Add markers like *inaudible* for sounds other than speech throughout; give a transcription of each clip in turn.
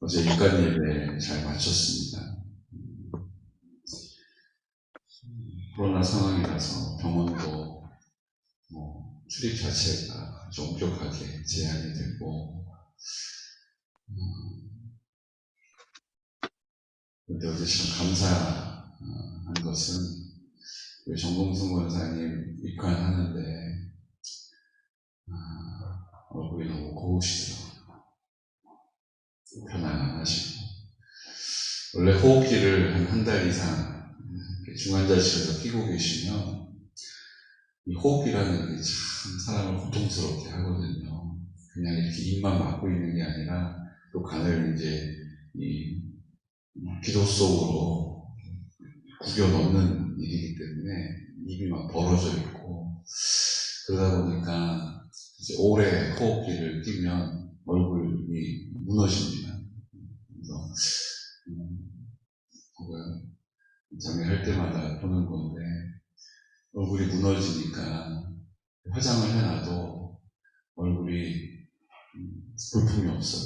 어제 육간 예배 잘 마쳤습니다. 코로나 상황이라서 병원도 뭐 출입 자체가 아주 엄격하게 제한이 되고, 음, 근데 어제 참 감사한 것은 우리 정봉승 원사님 입관하는데 아, 얼굴이 너무 고우시더라고요. 편안하시고 원래 호흡기를 한 한 달 이상 중환자실에서 끼고 계시면 이 호흡기라는 게 참 사람을 고통스럽게 하거든요. 그냥 이렇게 입만 막고 있는 게 아니라 또 간을 이제 이 기도 속으로 구겨 넣는 일이기 때문에 입이 막 벌어져 있고 그러다 보니까 이제 오래 호흡기를 끼면 얼굴이 무너집니다. 그래서 음, 그걸 장례할 때마다 보는 건데 얼굴이 무너지니까 화장을 해놔도 얼굴이 음, 볼품이 없어요.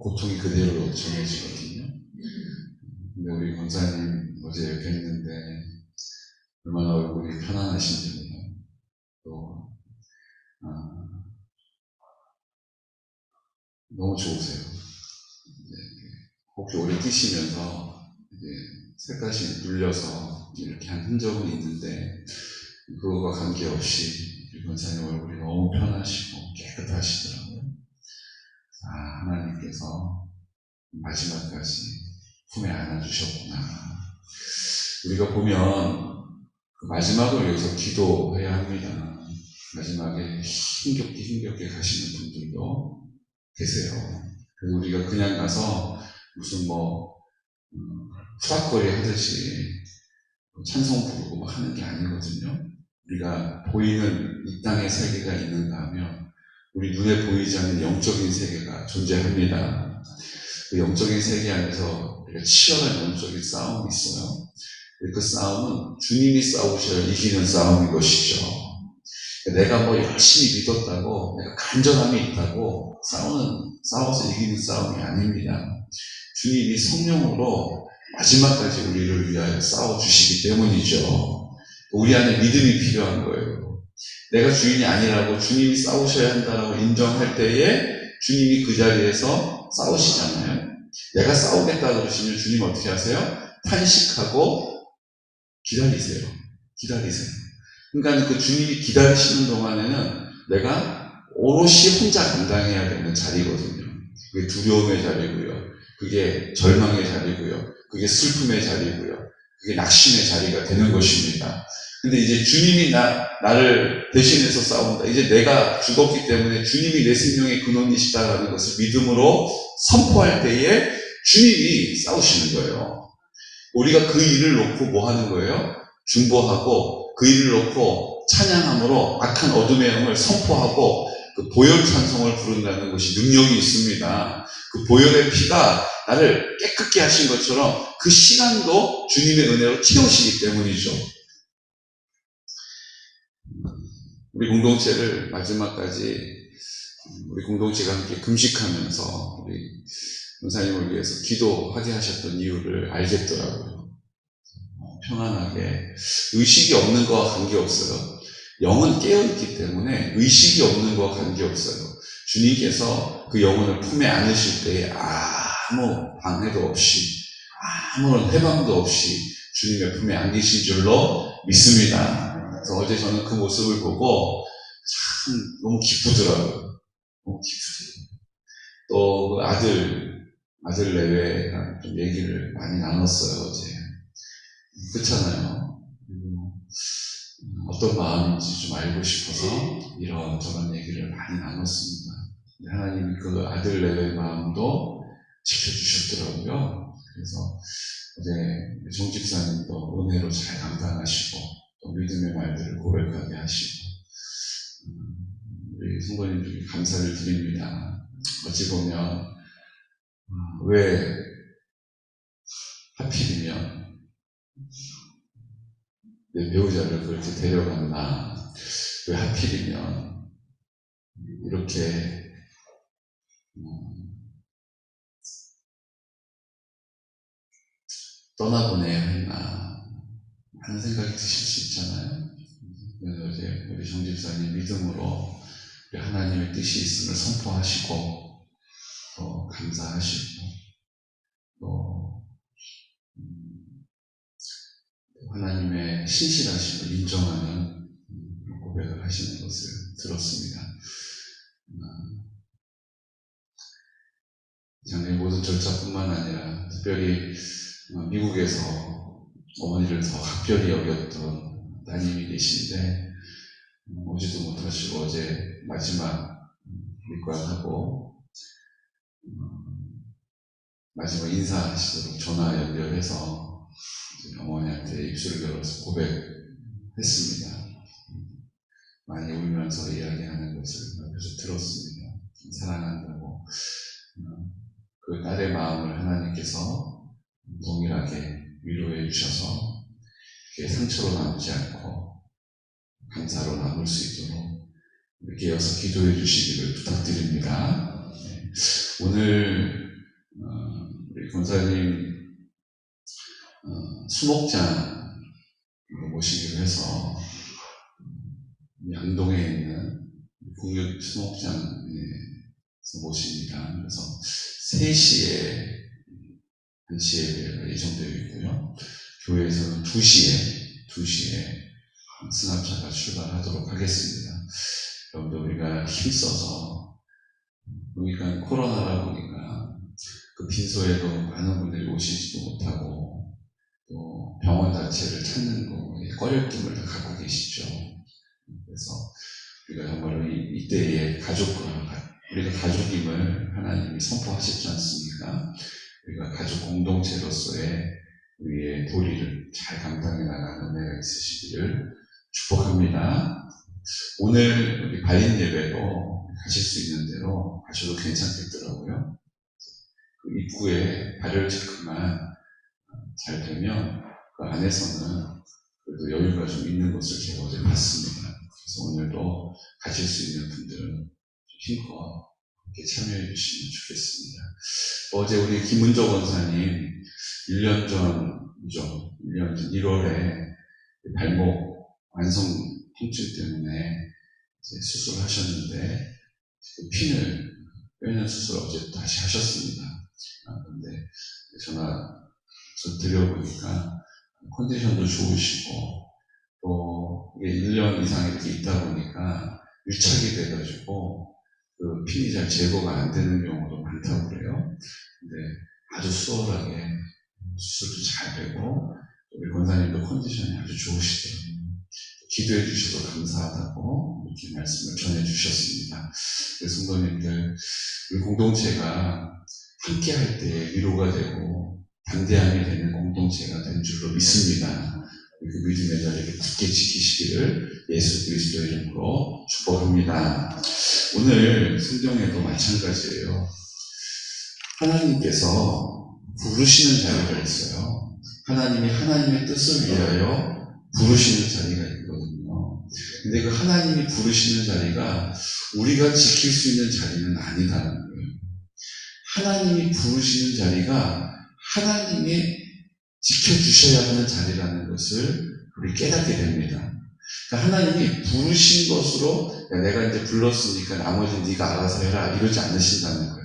고통이 그대로 전해지거든요. 근데 우리 권사님 어제 뵀는데 얼마나 얼굴이 편안하신지 몰라요. 또 아, 너무 좋으세요. 혹시 오래 뛰시면서 이제 색깔이 눌려서 이렇게 한 흔적은 있는데 그거와 관계없이 권사님 얼굴이 너무 편하시고 깨끗하시더라고요. 아 하나님께서 마지막까지 품에 안아주셨구나. 우리가 보면 그 마지막을 위해서 기도해야 합니다. 마지막에 힘겹게 힘겹게 가시는 분들도 계세요. 그래서 우리가 그냥 가서 무슨 뭐 음, 후닥거리 하듯이 찬송 부르고 막 하는 게 아니거든요. 우리가 보이는 이 땅의 세계가 있는가 하면 우리 눈에 보이지 않는 영적인 세계가 존재합니다. 그 영적인 세계 안에서 우리가 치열한 영적인 싸움이 있어요. 그 싸움은 주님이 싸우셔야 이기는 싸움인 것이죠. 내가 뭐 열심히 믿었다고, 내가 간절함이 있다고 싸우는, 싸워서 이기는 싸움이 아닙니다. 주님이 성령으로 마지막까지 우리를 위하여 싸워 주시기 때문이죠. 우리 안에 믿음이 필요한 거예요. 내가 주인이 아니라고 주님이 싸우셔야 한다라고 인정할 때에 주님이 그 자리에서 싸우시잖아요. 내가 싸우겠다 그러시면 주님 어떻게 하세요? 탄식하고 기다리세요. 기다리세요. 그러니까 그 주님이 기다리시는 동안에는 내가 오롯이 혼자 감당해야 되는 자리거든요. 그게 두려움의 자리고요. 그게 절망의 자리고요. 그게 슬픔의 자리고요. 그게 낙심의 자리가 되는 것입니다. 근데 이제 주님이 나, 나를 대신해서 싸운다. 이제 내가 죽었기 때문에 주님이 내 생명의 근원이시다라는 것을 믿음으로 선포할 때에 주님이 싸우시는 거예요. 우리가 그 일을 놓고 뭐 하는 거예요? 중보하고 그 일을 놓고 찬양함으로 악한 어둠의 영을 선포하고 그 보혈 찬송을 부른다는 것이 능력이 있습니다. 그 보혈의 피가 나를 깨끗게 하신 것처럼 그 시간도 주님의 은혜로 채우시기 때문이죠. 우리 공동체를 마지막까지 우리 공동체가 함께 금식하면서 우리 은사님을 위해서 기도하게 하셨던 이유를 알겠더라고요. 편안하게 의식이 없는 거와 관계없어요. 영은 깨어있기 때문에 의식이 없는 거와 관계없어요. 주님께서 그 영혼을 품에 안으실 때에 아무 방해도 없이 아무런 해방도 없이 주님의 품에 안기신 줄로 믿습니다. 그래서 어제 저는 그 모습을 보고 참 너무 기쁘더라고요. 너무 기쁘더라고요. 또 그 아들, 아들 내외랑 좀 얘기를 많이 나눴어요, 어제. 그렇잖아요. 어떤 마음인지 좀 알고 싶어서 이런 저런 얘기를 많이 나눴습니다. 하나님이 그 아들 내외 마음도 지켜주셨더라고요. 그래서 어제 정 집사님도 은혜로 잘 감당하시고 또 믿음의 말들을 고백하게 하시고 음, 우리 성도님들께 감사를 드립니다. 어찌 보면 음, 왜 하필이면 내 배우자를 그렇게 데려갔나 왜 하필이면 이렇게 음, 떠나보내야 했나 하는 생각이 드실 수 있잖아요. 그래서 어제 우리 정 집사님 믿음으로 하나님의 뜻이 있음을 선포하시고 또 감사하시고 또 음, 신실하심을 인정하는 음, 고백을 하시는 것을 들었습니다. 음, 장례 모든 절차뿐만 아니라 특별히 어, 미국에서 어머니를 더 각별히 여겼던 따님이 계신데 음, 오지도 못하시고 어제 마지막 일과하고 음, 마지막 인사하시도록 전화 연결해서 어머니한테 입술을 열어서 고백했습니다. 많이 울면서 이야기하는 것을 옆에서 들었습니다. 사랑한다고 음, 그 딸의 마음을 하나님께서 동일하게 위로해 주셔서 상처로 남지 않고 감사로 남을 수 있도록 이렇게 이어서 기도해 주시기를 부탁드립니다. 네. 오늘 어, 우리 권사님 어, 수목장 모시기로 해서 양동에 있는 국립 수목장에서 모십니다. 그래서 3시에 1시 예배가 예정되어 있고요. 교회에서는 2시에 2시에 승합차가 출발하도록 하겠습니다. 여러분들 우리가 힘써서 그러니까 코로나라 보니까 그 빈소에도 많은 분들이 오시지도 못하고 또 병원 자체를 찾는 거에 꺼려낌을 다 갖고 계시죠. 그래서 우리가 정말로 이, 이때의 가족과 우리가 가족임을 하나님이 선포하셨지 않습니까? 우리가 가족 공동체로서의 우리의 도리를 잘 감당해 나가는 은혜가 있으시기를 축복합니다. 오늘 우리 발인 예배도 가실 수 있는 대로 가셔도 괜찮겠더라고요. 그 입구에 발열 체크만 잘 되면 그 안에서는 그래도 여유가 좀 있는 것을 제가 어제 봤습니다. 그래서 오늘도 가실 수 있는 분들은 힘껏 함께 참여해 주시면 좋겠습니다. 어제 우리 김은조 원사님 1년 전이죠. 1년 전 1월에 발목 완성 통증 때문에 수술하셨는데 그 핀을 빼는 수술 어제 다시 하셨습니다. 아, 근데 전화 저 드려보니까 컨디션도 좋으시고 또 이게 1년 이상 이렇게 있다 보니까 유착이 돼가지고 그 핀이 잘 제거가 안 되는 경우도 많다고 그래요. 근데 아주 수월하게 수술도 잘 되고 우리 권사님도 컨디션이 아주 좋으시더라고요. 기도해 주셔서 감사하다고 이렇게 말씀을 전해 주셨습니다. 성도님들, 우리 공동체가 함께 할 때 위로가 되고 담대함이 되는 공동체가 된 줄로 믿습니다. 그 믿음의 자리를 굳게 지키시기를 예수 그리스도의 이름으로 축복합니다. 오늘 성경에도 마찬가지예요. 하나님께서 부르시는 자리가 있어요. 하나님이 하나님의 뜻을 위하여 부르시는 자리가 있거든요. 근데 그 하나님이 부르시는 자리가 우리가 지킬 수 있는 자리는 아니다는 거예요. 하나님이 부르시는 자리가 하나님의 지켜주셔야 하는 자리라는 것을 우리 깨닫게 됩니다. 그러니까 하나님이 부르신 것으로 야, 내가 이제 불렀으니까 나머지 네가 알아서 해라 이러지 않으신다는 거예요.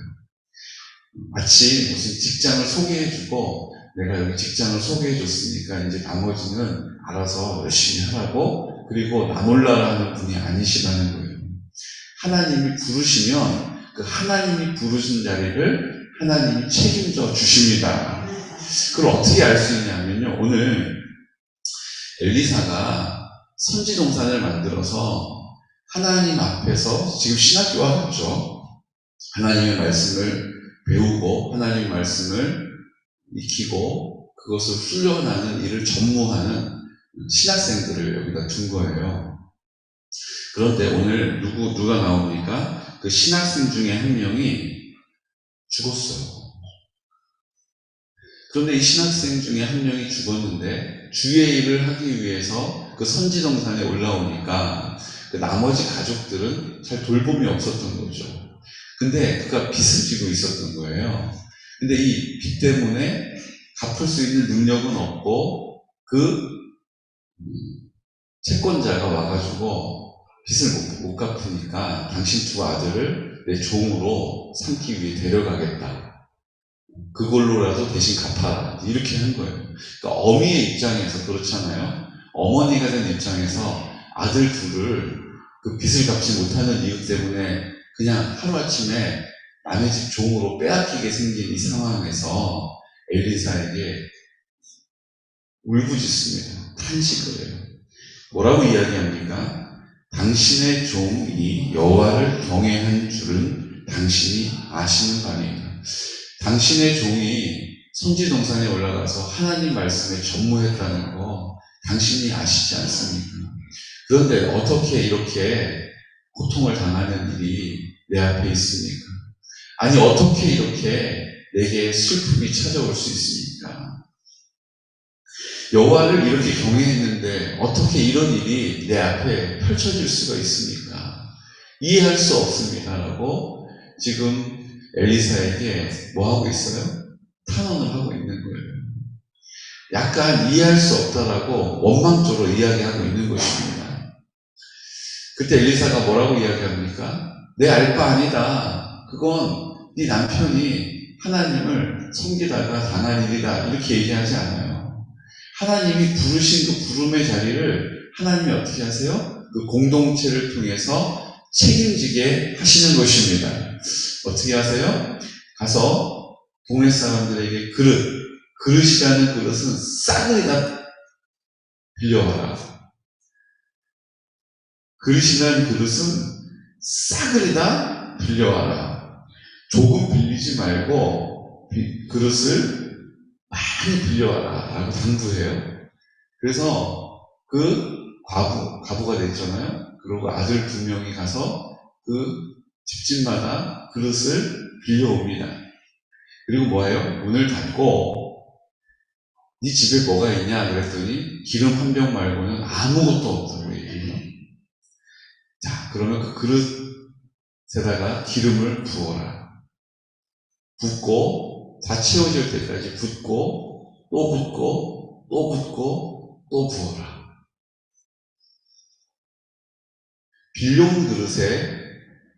마치 무슨 직장을 소개해주고 내가 여기 직장을 소개해줬으니까 이제 나머지는 알아서 열심히 하라고 그리고 나 몰라라 하는 분이 아니시라는 거예요. 하나님이 부르시면 그 하나님이 부르신 자리를 하나님이 책임져 주십니다. 그걸 어떻게 알 수 있냐면요. 오늘 엘리사가 선지동산을 만들어서 하나님 앞에서 지금 신학교와 같죠. 하나님의 말씀을 배우고 하나님 말씀을 익히고 그것을 훈련하는 일을 전무하는 신학생들을 여기다 둔 거예요. 그런데 오늘 누구 누가 나옵니까? 그 신학생 중에 한 명이 죽었어요. 그런데 이 신학생 중에 한 명이 죽었는데 주의 일을 하기 위해서 그 선지동산에 올라오니까 그 나머지 가족들은 잘 돌봄이 없었던 거죠. 근데 그가 빚을 지고 있었던 거예요. 근데 이 빚 때문에 갚을 수 있는 능력은 없고 그 음, 채권자가 와가지고 빚을 못, 못 갚으니까 당신 두 아들을 내 종으로 삼기 위해 데려가겠다. 그걸로라도 대신 갚아라. 이렇게 한 거예요. 그러니까 어미의 입장에서 그렇잖아요. 어머니가 된 입장에서 아들 둘을 그 빚을 갚지 못하는 이유 때문에 그냥 하루아침에 남의 집 종으로 빼앗기게 생긴 이 상황에서 엘리사에게 울부짖습니다. 탄식을 해요. 뭐라고 이야기합니까? 당신의 종이 여호와를 경외한 줄은 당신이 아시는 바니까. 당신의 종이 성지동산에 올라가서 하나님 말씀에 전무했다는 거 당신이 아시지 않습니까? 그런데 어떻게 이렇게 고통을 당하는 일이 내 앞에 있습니까? 아니 어떻게 이렇게 내게 슬픔이 찾아올 수 있습니까? 여호와를 이렇게 경외했는데 어떻게 이런 일이 내 앞에 펼쳐질 수가 있습니까? 이해할 수 없습니다라고 지금 엘리사에게 뭐 하고 있어요? 탄원을 하고 있는 거예요. 약간 이해할 수 없다라고 원망적으로 이야기하고 있는 것입니다. 그때 엘리사가 뭐라고 이야기합니까? 내 알 바 아니다. 그건 네 남편이 하나님을 섬기다가 당한 일이다. 이렇게 얘기하지 않아요. 하나님이 부르신 그 부름의 자리를 하나님이 어떻게 하세요? 그 공동체를 통해서 책임지게 하시는 것입니다. 어떻게 하세요? 가서 동네 사람들에게 그릇, 그릇이라는 그릇은 싸그리다 빌려와라. 그릇이라는 그릇은 싸그리다 빌려와라. 조금 빌리지 말고 비- 그릇을 많이 빌려와라. 라고 당부해요. 그래서 그 과부, 과부가 됐잖아요. 그리고 아들 두 명이 가서 그 집집마다 그릇을 빌려옵니다. 그리고 뭐예요? 문을 닫고 네 집에 뭐가 있냐 그랬더니 기름 한 병 말고는 아무것도 없다고 얘기해요. 자, 그러면 그 그릇에다가 기름을 부어라. 붓고 다 채워질 때까지 붓고 또 붓고 또 붓고 또 부어라. 빌려온 그릇에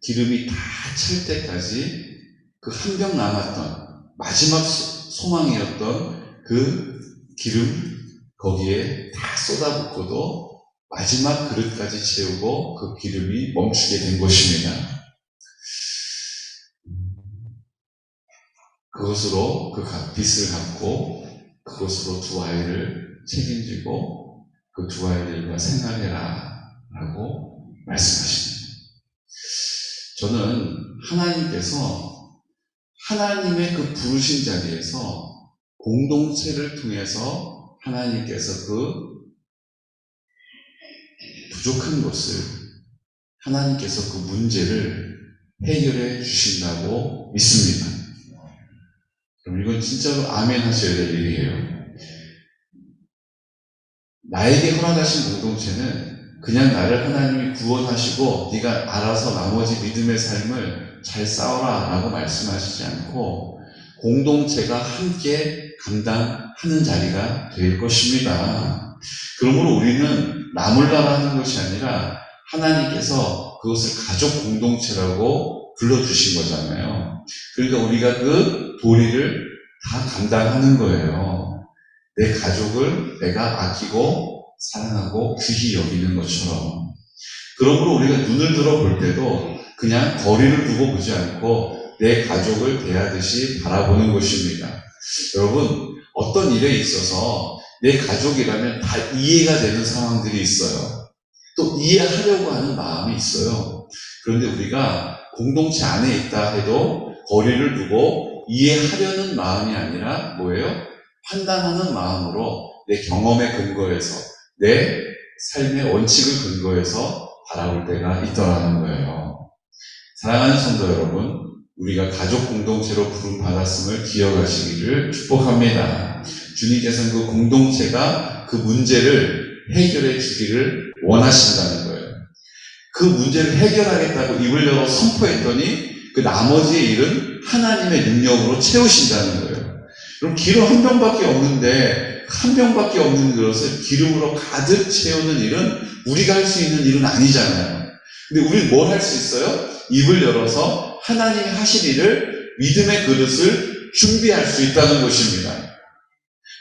기름이 다 찰 때까지 그 한 병 남았던 마지막 소- 소망이었던 그 기름 거기에 다 쏟아붓고도 마지막 그릇까지 채우고 그 기름이 멈추게 된 것입니다. 그것으로 그 가- 빚을 갚고 그것으로 두 아이를 책임지고 그 두 아이들과 생활해라 라고 말씀하십니다. 저는 하나님께서 하나님의 그 부르신 자리에서 공동체를 통해서 하나님께서 그 부족한 것을 하나님께서 그 문제를 해결해 주신다고 믿습니다. 그럼 이건 진짜로 아멘 하셔야 될 일이에요. 나에게 허락하신 공동체는 그냥 나를 하나님이 구원하시고 네가 알아서 나머지 믿음의 삶을 잘 싸워라 라고 말씀하시지 않고 공동체가 함께 감당하는 자리가 될 것입니다. 그러므로 우리는 나몰라라 하는 것이 아니라 하나님께서 그것을 가족 공동체라고 불러주신 거잖아요. 그러니까 우리가 그 도리를 다 감당하는 거예요. 내 가족을 내가 아끼고 사랑하고 귀히 여기는 것처럼. 그러므로 우리가 눈을 들어 볼 때도 그냥 거리를 두고 보지 않고 내 가족을 대하듯이 바라보는 것입니다. 여러분, 어떤 일에 있어서 내 가족이라면 다 이해가 되는 상황들이 있어요. 또 이해하려고 하는 마음이 있어요. 그런데 우리가 공동체 안에 있다 해도 거리를 두고 이해하려는 마음이 아니라 뭐예요? 판단하는 마음으로 내 경험에 근거해서 내 삶의 원칙을 근거해서 바라볼 때가 있더라는 거예요. 사랑하는 성도 여러분, 우리가 가족 공동체로 부름 받았음을 기억하시기를 축복합니다. 주님께서는 그 공동체가 그 문제를 해결해 주기를 원하신다는 거예요. 그 문제를 해결하겠다고 입을 열어 선포했더니 그 나머지의 일은 하나님의 능력으로 채우신다는 거예요. 그럼 기름 한 병밖에 없는데 한 병밖에 없는 그릇을 기름으로 가득 채우는 일은 우리가 할 수 있는 일은 아니잖아요. 근데 우리는 뭘 할 수 있어요? 입을 열어서 하나님이 하실 일을 믿음의 그릇을 준비할 수 있다는 것입니다.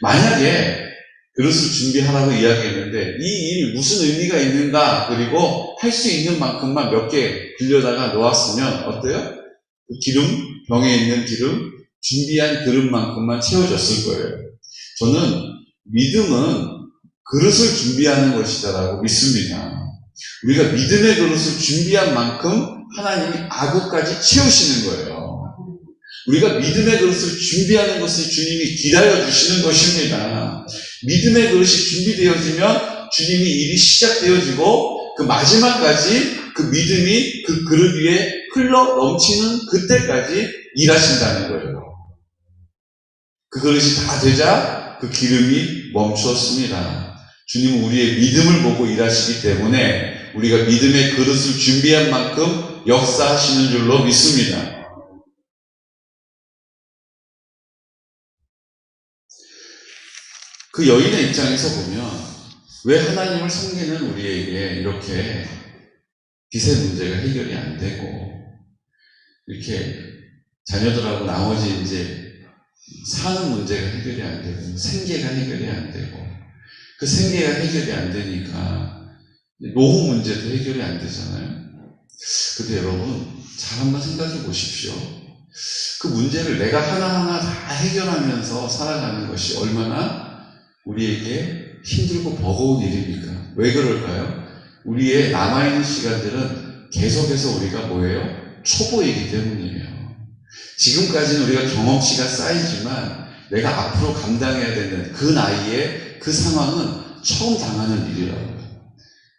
만약에 그릇을 준비하라고 이야기했는데 이 일이 무슨 의미가 있는가 그리고 할 수 있는 만큼만 몇 개 빌려다가 놓았으면 어때요? 그 기름 병에 있는 기름 준비한 그릇만큼만 채워졌을 거예요. 저는 믿음은 그릇을 준비하는 것이다라고 믿습니다. 우리가 믿음의 그릇을 준비한 만큼 하나님이 아구까지 채우시는 거예요. 우리가 믿음의 그릇을 준비하는 것을 주님이 기다려 주시는 것입니다. 믿음의 그릇이 준비되어지면 주님이 일이 시작되어지고 그 마지막까지 그 믿음이 그 그릇 위에 흘러 넘치는 그때까지 일하신다는 거예요. 그 그릇이 다 되자 그 기름이 멈추었습니다. 주님은 우리의 믿음을 보고 일하시기 때문에 우리가 믿음의 그릇을 준비한 만큼 역사하시는 줄로 믿습니다. 그 여인의 입장에서 보면 왜 하나님을 섬기는 우리에게 이렇게 빚의 문제가 해결이 안 되고 이렇게 자녀들하고 나머지 이제 사는 문제가 해결이 안 되고 생계가 해결이 안 되고 그 생계가 해결이 안 되니까 노후 문제도 해결이 안 되잖아요. 근데 여러분 잘 한번 생각해 보십시오. 그 문제를 내가 하나하나 다 해결하면서 살아가는 것이 얼마나 우리에게 힘들고 버거운 일입니까? 왜 그럴까요? 우리의 남아있는 시간들은 계속해서 우리가 뭐예요? 초보이기 때문이에요. 지금까지는 우리가 경험치가 쌓이지만 내가 앞으로 감당해야 되는 그 나이에 그 상황은 처음 당하는 일이라고요.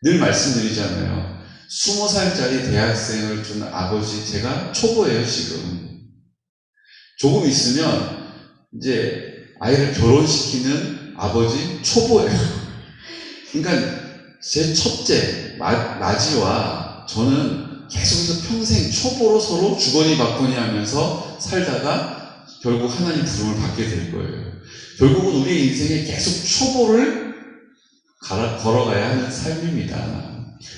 늘 말씀드리잖아요. 20살짜리 대학생을 둔 아버지, 제가 초보예요, 지금. 조금 있으면 이제 아이를 결혼시키는 아버지 초보예요. *laughs* 그러니까 제 첫째 마, 마지와 저는 계속해서 평생 초보로 서로 주거니 받거니 하면서 살다가 결국 하나님 부름을 받게 될 거예요. 결국은 우리 인생에 계속 초보를 가라- 걸어가야 하는 삶입니다.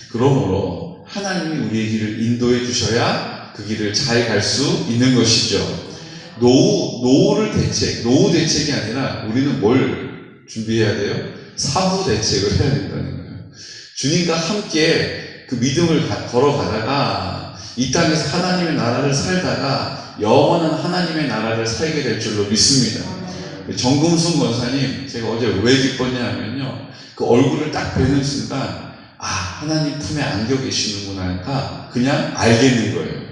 그러므로 하나님이 우리의 길을 인도해 주셔야 그 길을 잘 갈 수 있는 것이죠. 노후, 노후를 대책, 노후 대책이 아니라 우리는 뭘 준비해야 돼요? 사후 대책을 해야 된다는 거예요. 주님과 함께 그 믿음을 가- 걸어가다가 이 땅에서 하나님의 나라를 살다가 영원한 하나님의 나라를 살게 될 줄로 믿습니다. 정금순 권사님, 제가 어제 왜 기뻤냐 하면요. 그 얼굴을 딱 뵈는 순간, 아, 하나님 품에 안겨 계시는구나 하니까 그냥 알겠는 거예요.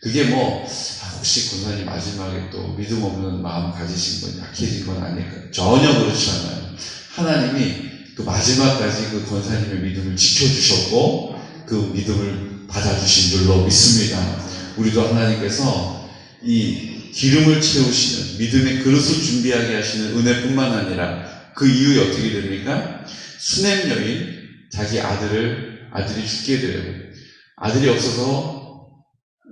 그게 뭐, 아, 혹시 권사님 마지막에 또 믿음 없는 마음 가지신 건 약해진 건 아닐까? 전혀 그렇지 않아요. 하나님이 그 마지막까지 그 권사님의 믿음을 지켜주셨고, 그 믿음을 받아주신 줄로 믿습니다. 우리도 하나님께서 이 기름을 채우시는 믿음의 그릇을 준비하게 하시는 은혜뿐만 아니라 그 이후에 어떻게 됩니까? 수냄 여인 자기 아들을 아들이 죽게 돼요. 아들이 없어서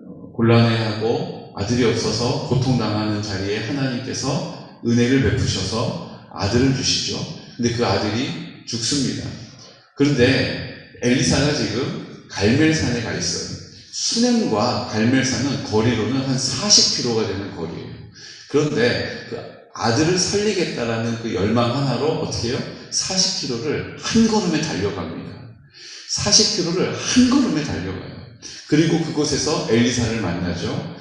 어, 곤란해하고 아들이 없어서 고통당하는 자리에 하나님께서 은혜를 베푸셔서 아들을 주시죠. 근데 그 아들이 죽습니다. 그런데 엘리사가 지금 갈멜산에 가 있어요. 수냄과 갈멜산은 거리로는 한 40km가 되는 거리예요. 그런데 그 아들을 살리겠다라는 그 열망 하나로 어떻게 해요? 40km를 한 걸음에 달려갑니다. 40km를 한 걸음에 달려가요. 그리고 그곳에서 엘리사를 만나죠.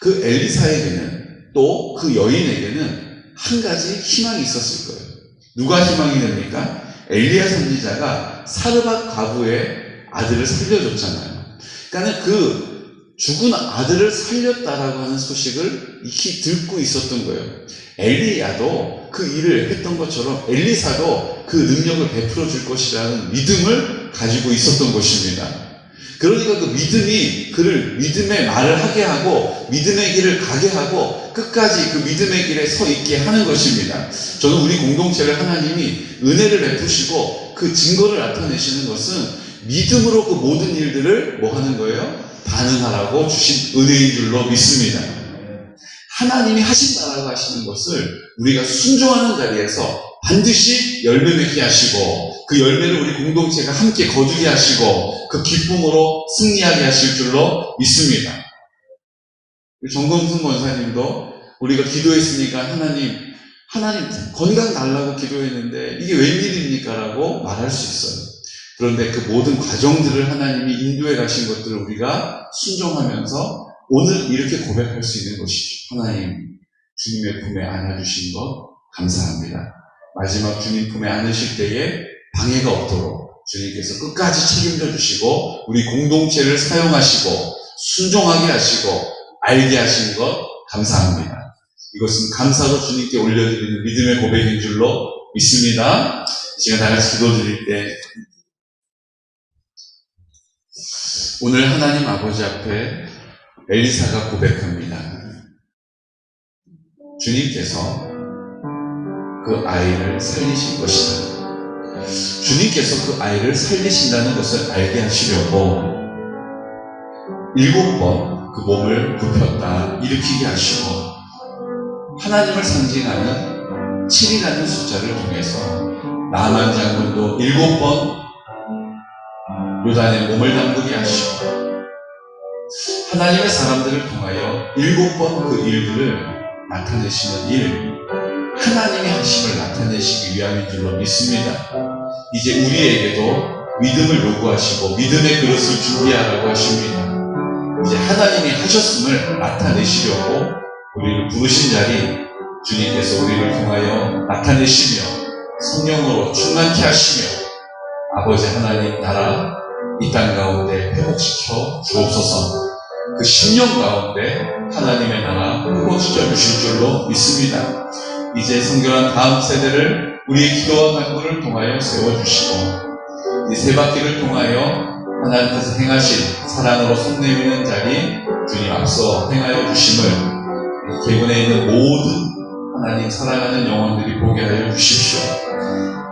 그 엘리사에게는 또 그 여인에게는 한 가지 희망이 있었을 거예요. 누가 희망이 됩니까? 엘리야 선지자가 사르밧 과부의 아들을 살려줬잖아요. 그러니까 그 죽은 아들을 살렸다라고 하는 소식을 익히 듣고 있었던 거예요. 엘리야도 그 일을 했던 것처럼 엘리사도 그 능력을 베풀어 줄 것이라는 믿음을 가지고 있었던 것입니다. 그러니까 그 믿음이 그를 믿음의 말을 하게 하고 믿음의 길을 가게 하고 끝까지 그 믿음의 길에 서 있게 하는 것입니다. 저는 우리 공동체를 하나님이 은혜를 베푸시고 그 증거를 나타내시는 것은 믿음으로 그 모든 일들을 뭐 하는 거예요? 반응하라고 주신 은혜인 줄로 믿습니다. 하나님이 하신다라고 하시는 것을 우리가 순종하는 자리에서 반드시 열매 맺게 하시고 그 열매를 우리 공동체가 함께 거두게 하시고 그 기쁨으로 승리하게 하실 줄로 믿습니다. 정동승 원사님도 우리가 기도했으니까 하나님, 하나님 건강 달라고 기도했는데 이게 웬일입니까? 라고 말할 수 있어요. 그런데 그 모든 과정들을 하나님이 인도해 가신 것들을 우리가 순종하면서 오늘 이렇게 고백할 수 있는 것이죠. 하나님, 주님의 품에 안아주신 것 감사합니다. 마지막 주님 품에 안으실 때에 방해가 없도록 주님께서 끝까지 책임져 주시고 우리 공동체를 사용하시고 순종하게 하시고 알게 하신 것 감사합니다. 이것은 감사로 주님께 올려드리는 믿음의 고백인 줄로 믿습니다. 이 시간 다 같이 기도 드릴 때 오늘 하나님 아버지 앞에 엘리사가 고백합니다. 주님께서 그 아이를 살리실 것이다. 주님께서 그 아이를 살리신다는 것을 알게 하시려고 일곱 번 그 몸을 굽혔다 일으키게 하시고 하나님을 상징하는 7이라는 숫자를 통해서 나만 장군도 일곱 번 요단에 몸을 담그게 하시고 하나님의 사람들을 통하여 일곱 번 그 일들을 나타내시는 일 하나님의 하심을 나타내시기 위함인 줄로 믿습니다. 이제 우리에게도 믿음을 요구하시고 믿음의 그릇을 준비하라고 하십니다. 이제 하나님이 하셨음을 나타내시려고 우리를 부르신 자리 주님께서 우리를 통하여 나타내시며 성령으로 충만케 하시며 아버지 하나님 나라 이 땅 가운데 회복시켜 주옵소서 그 10년 가운데 하나님의 나라 회복시켜 주실 줄로 믿습니다. 이제 성결한 다음 세대를 우리의 기도와 간구를 통하여 세워주시고 이 세 바퀴를 통하여 하나님께서 행하신 사랑으로 손 내미는 자리 주님 앞서 행하여 주심을 이 개군에 있는 모든 하나님 사랑하는 영혼들이 보게 하여 주십시오.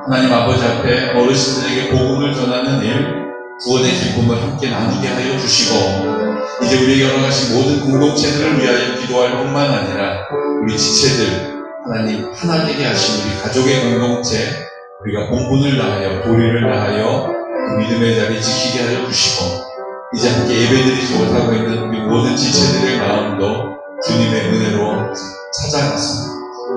하나님 아버지 앞에 어르신들에게 복음을 전하는 일, 구원의 기쁨을 함께 나누게 하여 주시고 이제 우리에게 열어가신 모든 공동체들을 위하여 기도할 뿐만 아니라 우리 지체들 하나님 하나 되게 하신 우리 가족의 공동체 우리가 본분을 다하여 도리를 다하여 그 믿음의 자리 지키게 하여 주시고 이제 함께 예배드리지 못하고 있는 우리 모든 지체들의 마음도 주님의 은혜로 찾아가서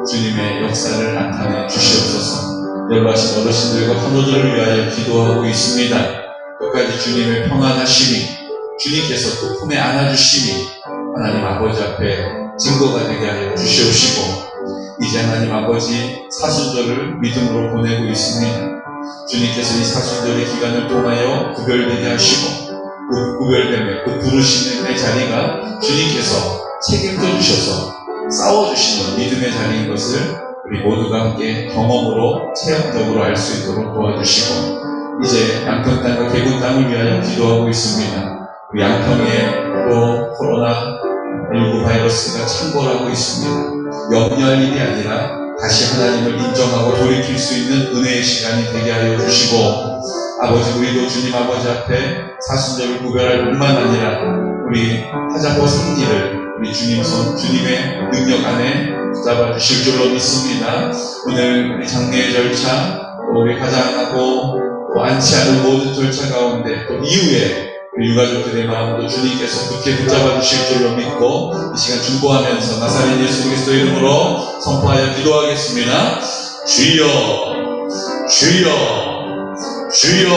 주님의 역사를 나타내 주시옵소서. 연로하신 어르신들과 환우들을 위하여 기도하고 있습니다. 끝까지 주님의 평안하심이 주님께서 또 품에 안아주심이 하나님 아버지 앞에 증거가 되게 하여 주시옵시고 이제 하나님 아버지 사순절을 믿음으로 보내고 있습니다. 주님께서 이 사순절의 기간을 통하여 구별되게 하시고 그 구별됨의 그 부르심의 자리가 주님께서 책임져 주셔서 싸워주시는 믿음의 자리인 것을 우리 모두가 함께 경험으로 체험적으로 알 수 있도록 도와주시고 이제 양평 땅과 개군 땅을 위하여 기도하고 있습니다. 우리 양평에 또 코로나 19 바이러스가 창궐하고 있습니다. 염려할 일이 아니라 다시 하나님을 인정하고 돌이킬 수 있는 은혜의 시간이 되게 하여 주시고 아버지 우리도 주님 아버지 앞에 사순절을 구별할 뿐만 아니라 우리 하자포 승리를 우리 주님 손 주님의 능력 안에 붙잡아 주실 줄로 믿습니다. 오늘 우리 장례의 절차 또 우리 가장하고 또 안치하는 모든 절차 가운데 또 이후에 우리 유가족들의 마음도 주님께서 굳게 붙잡아 주실 줄로 믿고 이 시간 중보하면서 나사렛 예수 그리스도 이름으로 선포하여 기도하겠습니다. 주여, 주여, 주여.